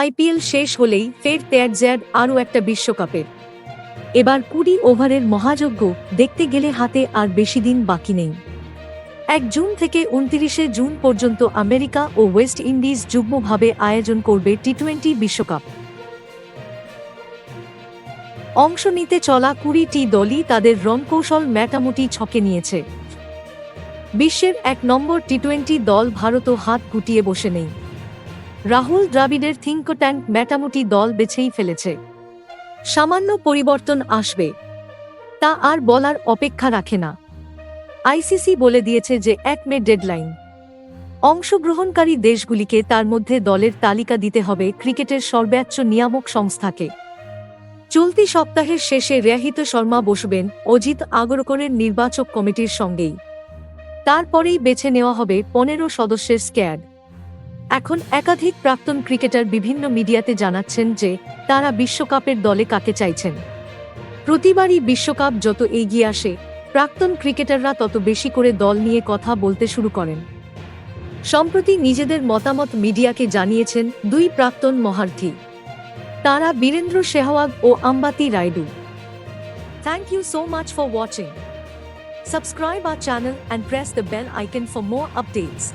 IPL শেষ হলেই ফের ত্যাজ্যাড আরও একটা বিশ্বকাপের। এবার কুড়ি ওভারের মহাযজ্ঞ দেখতে গেলে হাতে আর বেশি দিন বাকি নেই। এক জুন থেকে উনত্রিশে জুন পর্যন্ত আমেরিকা ও ওয়েস্ট ইন্ডিজ যুগ্মভাবে আয়োজন করবে টি টোয়েন্টি বিশ্বকাপ। অংশ নিতে চলা কুড়িটি দলই তাদের রণকৌশল মোটামুটি ছকে নিয়েছে। বিশ্বের এক নম্বর টি টোয়েন্টি দল ভারতও হাত গুটিয়ে বসে নেই। রাহুল দ্রাবিড়ের থিঙ্ক ট্যাঙ্ক মোটামুটি দল বেছেই ফেলেছে। সামান্য পরিবর্তন আসবে। তা আর বলার অপেক্ষা রাখে না। আইসিসি বলে দিয়েছে যে এক মে ডেডলাইন। অংশগ্রহণকারী দেশগুলিকে তার মধ্যে দলের তালিকা দিতে হবে ক্রিকেটের সর্বোচ্চ নিয়ামক সংস্থাকে। চলতি সপ্তাহের শেষে রেহিত শর্মা বসবেন অজিত আগরকরের নির্বাচক কমিটির সঙ্গেই। তারপরেই বেছে নেওয়া হবে পনেরো সদস্যের স্ক্যাড। এখন একাধিক প্রাক্তন ক্রিকেটার বিভিন্ন মিডিয়াতে জানাচ্ছেন যে তারা বিশ্বকাপের দলে কাকে চাইছেন। প্রতিবারই বিশ্বকাপ যত এগিয়ে আসে, প্রাক্তন ক্রিকেটাররা তত বেশি করে দল নিয়ে কথা বলতে শুরু করেন। সম্প্রতি নিজেদের মতামত মিডিয়াকে জানিয়েছেন দুই প্রাক্তন মহার্থী। তারা বীরেন্দ্র সেহওয়াগ ও Ambati Rayudu. Thank you so much for watching subscribe our channel and press the bell icon ফর more updates.